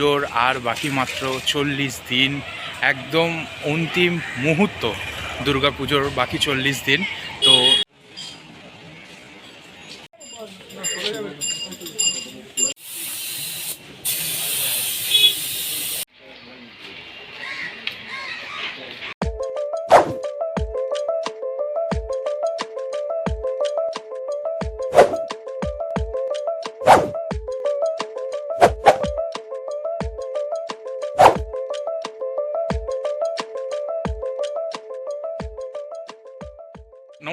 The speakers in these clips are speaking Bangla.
পুজোর আর বাকি মাত্র চল্লিশ দিন একদম অন্তিম মুহূর্ত দুর্গা পুজোর বাকি চল্লিশ দিন।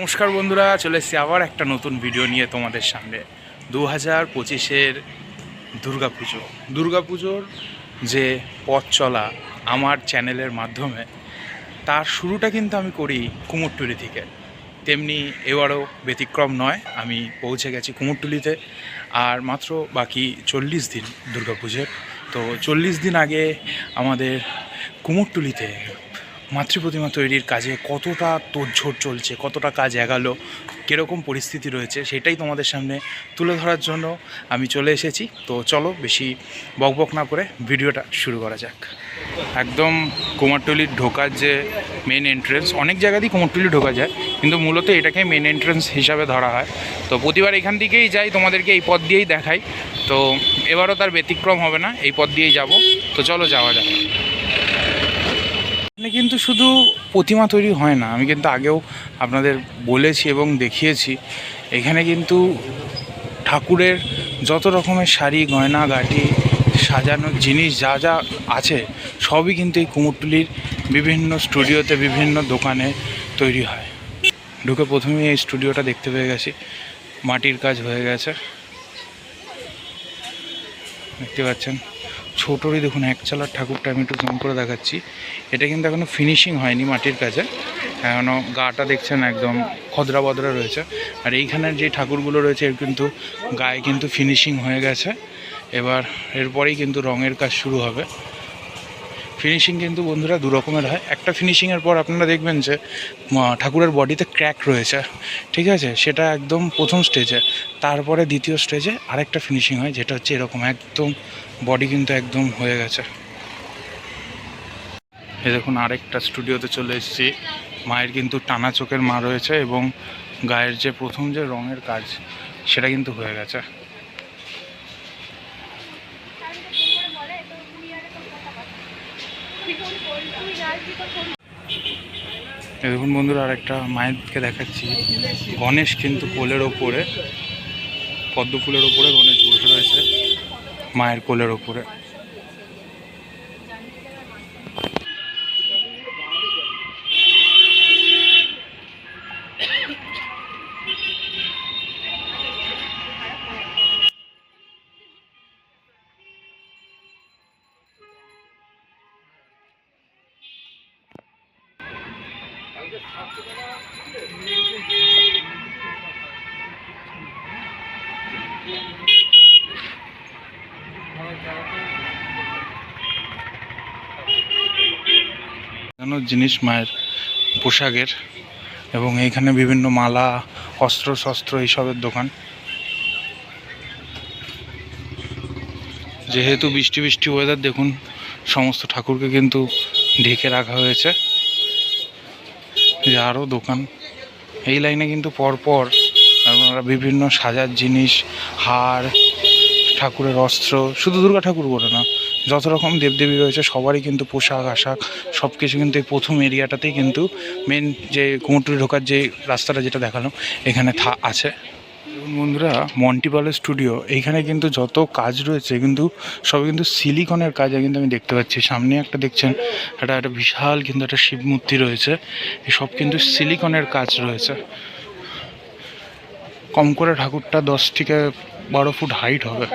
নমস্কার বন্ধুরা, চলে এসেছি আবার একটা নতুন ভিডিও নিয়ে তোমাদের সামনে। দু হাজার পঁচিশের দুর্গা পুজো দুর্গা পুজোর যে পথ চলা আমার চ্যানেলের মাধ্যমে, তার শুরুটা কিন্তু আমি করি কুমোরটুলি থেকে। তেমনি এবারও ব্যতিক্রম নয়, আমি পৌঁছে গেছি কুমোরটুলিতে। আর মাত্র বাকি চল্লিশ দিন দুর্গা পুজোর তো চল্লিশ দিন আগে আমাদের কুমোরটুলিতে মাতৃ প্রতিমা তৈরির কাজে কতটা তোড়ঝোড় চলছে, কতটা কাজ এগালো, কীরকম পরিস্থিতি রয়েছে, সেটাই তোমাদের সামনে তুলে ধরার জন্য আমি চলে এসেছি। তো চলো বেশি বকবক না করে ভিডিওটা শুরু করা যাক। একদম কুমারটুলির ঢোকার যে মেন এন্ট্রেন্স অনেক জায়গাতেই কুমারটুলি ঢোকা যায়, কিন্তু মূলত এটাকে মেন এন্ট্রেন্স হিসাবে ধরা হয়। তো প্রতিবার এখান থেকেই যাই, তোমাদেরকে এই পথ দিয়েই দেখাই। তো এবারও তার ব্যতিক্রম হবে না, এই পথ দিয়েই যাব। তো চলো যাওয়া যাক। এখানে কিন্তু শুধু প্রতিমা তৈরি হয় না, আমি কিন্তু আগেও আপনাদের বলেছি এবং দেখিয়েছি, এখানে কিন্তু ঠাকুরের যত রকমের শাড়ি, গয়না, গাটি, সাজানোর জিনিস যা যা আছে, সবই কিন্তু এই কুমোরটুলির বিভিন্ন স্টুডিওতে, বিভিন্ন দোকানে তৈরি হয়। ঢুকে প্রথমেই এই স্টুডিওটা দেখতে পেয়ে গেছি, মাটির কাজ হয়ে গেছে। দেখতে পাচ্ছেন? ছোটোরই দেখুন, এক চালার ঠাকুরটা আমি একটু জুম করে দেখাচ্ছি। এটা কিন্তু এখনও ফিনিশিং হয়নি মাটির কাজে এখনও গাটা দেখছেন একদম, খদরা বদরা রয়েছে। আর এইখানের যে ঠাকুরগুলো রয়েছে, এর কিন্তু গায়ে কিন্তু ফিনিশিং হয়ে গেছে। এবার এরপরেই কিন্তু রঙের কাজ শুরু হবে। ফিনিশিং কিন্তু বন্ধুরা দু রকমের হয়। একটা ফিনিশিংয়ের পর আপনারা দেখবেন যে ঠাকুরের বডিতে ক্র্যাক রয়েছে। ঠিক আছে? সেটা একদম প্রথম স্টেজে তারপরে দ্বিতীয় স্টেজে আরেকটা ফিনিশিং হয়, যেটা হচ্ছে এরকম। একদম বডি কিন্তু একদম হয়ে গেছে। এ দেখুন, আরেকটা স্টুডিওতে চলে এসেছি। মায়ের কিন্তু টানা চোখের মা রয়েছে এবং গায়ের যে প্রথম যে রঙের কাজ, সেটা কিন্তু হয়ে গেছে। দেখুন বন্ধুরা আর একটা মায়েরকে দেখাচ্ছি। গণেশ কিন্তু কোলের ওপরে, পদ্ম ফুলের ওপরে গণেশ বসে রয়েছে, মায়ের কোলের ওপরে। জিনিস মায়ের পোশাকের এবং এইখানে বিভিন্ন মালা, অস্ত্র শস্ত্র এইসবের দোকান। যেহেতু বৃষ্টি বৃষ্টি ওয়েদার দেখুন, সমস্ত ঠাকুরকে কিন্তু ঢেকে রাখা হয়েছে। যে আরও দোকান। এই লাইনে কিন্তু পরপর আপনারা বিভিন্ন সাজার জিনিস, হার, ঠাকুরের অস্ত্র, শুধু দুর্গা ঠাকুর বলে না, যত রকম দেবদেবী রয়েছে, সবারই কিন্তু পোশাক, আশাক সব কিছু কিন্তু এই প্রথম এরিয়াটাতেই কিন্তু মেন যে কুমোরটুলি ঢোকার যে রাস্তাটা যেটা দেখালাম, এখানে থা আছে। বন্ধুরা মন্টিপালের স্টুডিও এইখানে কিন্তু যত কাজ রয়েছে, কিন্তু সবই কিন্তু সিলিকনের কাজ কিন্তু আমি দেখতে পাচ্ছি। সামনে একটা দেখছেন, একটা একটা বিশাল কিন্তু একটা শিব মূর্তি রয়েছে। সব কিন্তু সিলিকনের কাজ রয়েছে। কম করে ঠাকুরটা দশ থেকে বারো ফুট হাইট হবে।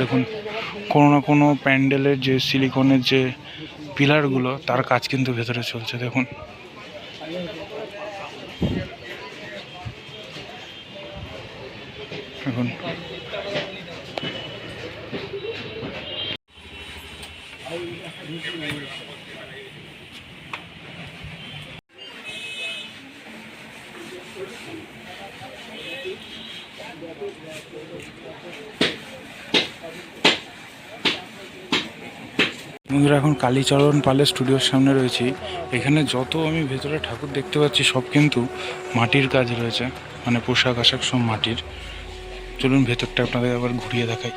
দেখুন, কোনো না কোনো প্যান্ডেলের যে সিলিকনের যে পিলারগুলো তার কাজ কিন্তু ভেতরে চলছে, দেখুন। দেখুন। বন্ধুরা, এখন কালীচরণ পালের স্টুডিওর সামনে রয়েছি। এখানে যত আমি ভেতরে ঠাকুর দেখতে পাচ্ছি, সব কিন্তু মাটির কাজ রয়েছে। মানে পোশাক আশাক সব মাটির। চলুন ভেতরটা আপনাদের আবার ঘুরিয়ে দেখাই।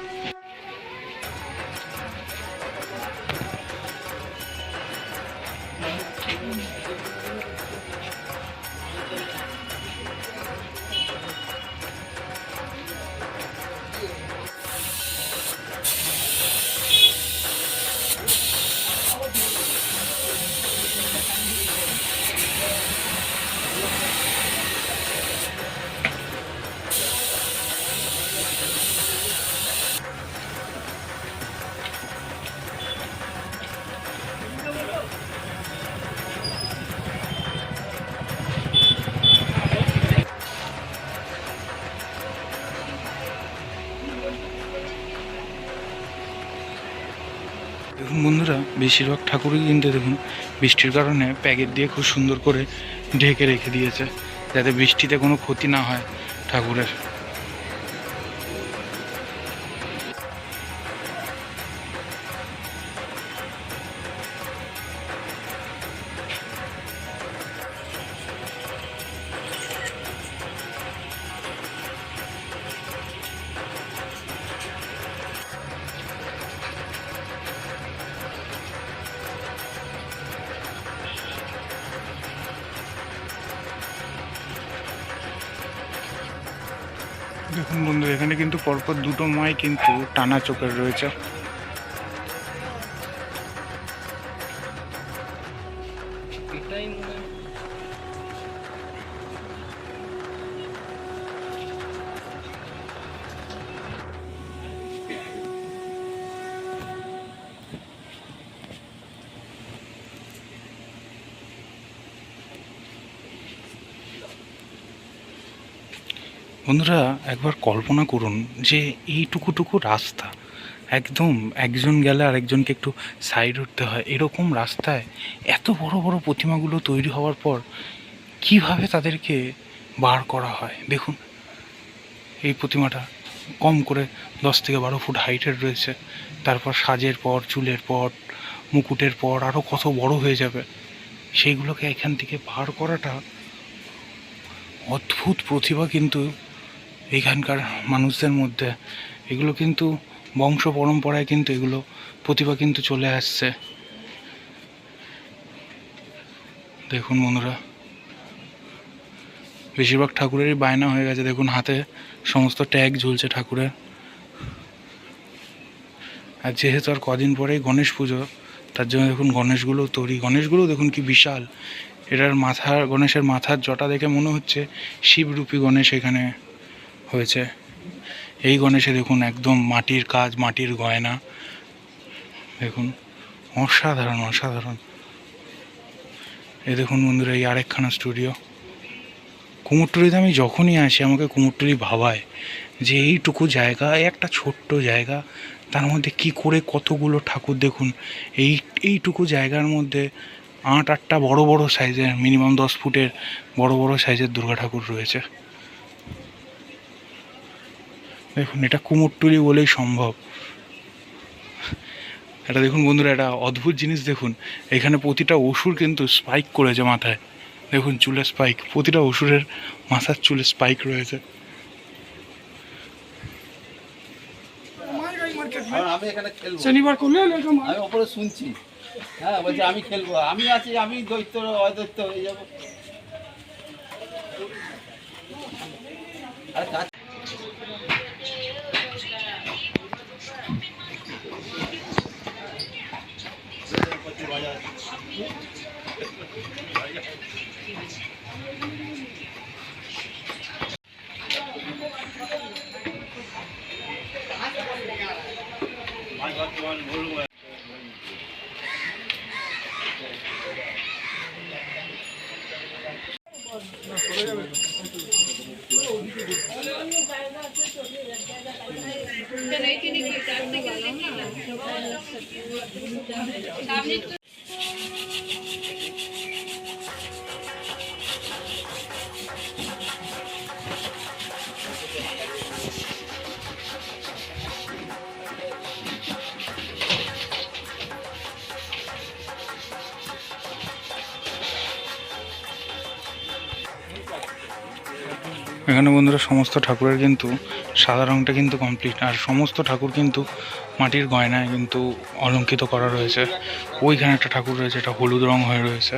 বন্ধুরা, বেশিরভাগ ঠাকুরই কিনতে দেখুন বৃষ্টির কারণে প্যাকেট দিয়ে খুব সুন্দর করে ঢেকে রেখে দিয়েছে, যাতে বৃষ্টিতে কোনো ক্ষতি না হয় ঠাকুরের। দেখুন বন্ধু এখানে কিন্তু পরপর দুটো মাই কিন্তু টানা চোখের রয়েছে। বন্ধুরা, একবার কল্পনা করুন যে এইটুকুটুকু রাস্তা, একদম একজন গেলে আরেকজনকে একটু সাইড উঠতে হয়, এরকম রাস্তায় এত বড় বড় প্রতিমাগুলো তৈরি হওয়ার পর কীভাবে তাদেরকে বার করা হয়? দেখুন, এই প্রতিমাটা কম করে দশ থেকে বারো ফুট হাইটের রয়েছে, তারপর সাজের পর, চুলের পর, মুকুটের পর আরও কত বড় হয়ে যাবে। সেইগুলোকে এখান থেকে বার করাটা অদ্ভুত প্রতিভা কিন্তু এইখানকার মানুষদের মধ্যে, এগুলো কিন্তু বংশ পরম্পরায় কিন্তু এগুলো প্রতিভা কিন্তু চলে আসছে। দেখুন বন্ধুরা, বেশিরভাগ ঠাকুরেরই বায়না হয়ে গেছে। দেখুন হাতে সমস্ত ট্যাগ ঝুলছে ঠাকুরের। আর যেহেতু আর কদিন পরেই গণেশ পুজো, তার জন্য দেখুন গণেশগুলো তৈরি। গণেশগুলো দেখুন কি বিশাল। এটার মাথার, গণেশের মাথার জটা দেখে মনে হচ্ছে শিবরূপী গণেশ এখানে। হয়েছে। এই গণেশে দেখুন একদম মাটির কাজ, মাটির গয়না। দেখুন, অসাধারণ অসাধারণ। এই দেখুন বন্ধুরা, এই আরেকখানা স্টুডিও কুমোরটুলিতে আমি যখনই আসি, আমাকে কুমোরটুলি ভাবায় যে এইটুকু জায়গা একটা ছোট্ট জায়গা, তার মধ্যে কি করে কতগুলো ঠাকুর দেখুন। এই, এইটুকু জায়গার মধ্যে আট, আটটা বড় বড় সাইজের মিনিমাম দশ ফুটের বড় বড় সাইজের দুর্গা ঠাকুর রয়েছে। দেখুন এটা কুমোরটুলি বলেই সম্ভব। এটা দেখুন বন্ধুরা একটা অদ্ভুত জিনিস দেখুন। এখানে প্রতিটা অসুর কিন্তু স্পাইক করেছে মাথায়। দেখুন চুলে স্পাইক প্রতিটা অসুরের মাথার চুলে স্পাইক রয়েছে। আমি খেলব শনিবার করলে আমি ওপরে শুনছি। হ্যাঁ বলছি আমি খেলব। আমি আছি আমি দৈত্য অদৈত্য হয়ে যাব। আরে नहीं कि निकले सामने तो এখানে বন্ধুরা সমস্ত ঠাকুরের কিন্তু সাদা রংটা কিন্তু কমপ্লিট আর সমস্ত ঠাকুর কিন্তু মাটির গয়নায় কিন্তু অলঙ্কিত করা রয়েছে। ওইখানে একটা ঠাকুর রয়েছে, এটা হলুদ রং হয়ে রয়েছে।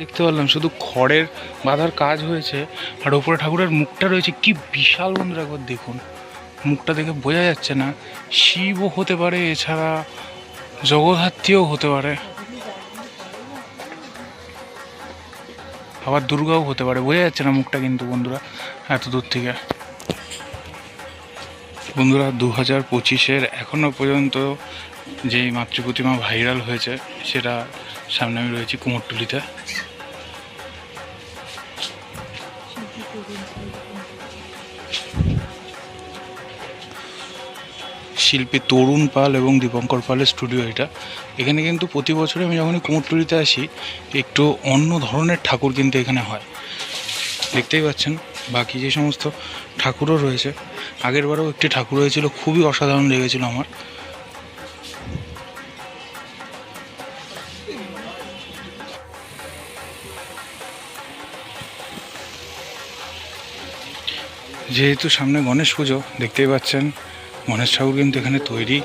দেখতে পারলাম, শুধু খড়ের বাঁধার কাজ হয়েছে, আর ওপরে ঠাকুরের মুখটা রয়েছে, কি বিশাল বন্ধুরা একবার দেখুন। মুখটা দেখে বোঝা যাচ্ছে না, শিবও হতে পারে, এছাড়া জগদ্ধাত্রীও হতে পারে। আবার দুর্গাও হতে পারে, বোঝা যাচ্ছে না মুখটা কিন্তু বন্ধুরা, এত দূর থেকে। বন্ধুরা দু হাজার পঁচিশের এখনও পর্যন্ত যেই মাতৃপ্রতিমা ভাইরাল হয়েছে, সেটা সামনে আমি রয়েছি কুমোরটুলিতে। শিল্পী তরুণ পাল এবং দীপঙ্কর পালের স্টুডিও এটা। এখানে কিন্তু প্রতি বছরে আমি যখনই কুমোরটুলিতে আসি, একটু অন্য ধরনের ঠাকুর কিন্তু এখানে হয়। দেখতেই পাচ্ছেন, বাকি যে সমস্ত ঠাকুরও রয়েছে আগের বারেও একটি ঠাকুর হয়েছিল, খুবই অসাধারণ লেগেছিল আমার। যেহেতু সামনে গণেশ পুজো দেখতেই পাচ্ছেন গণেশ ঠাকুর কিন্তু এখানে তৈরি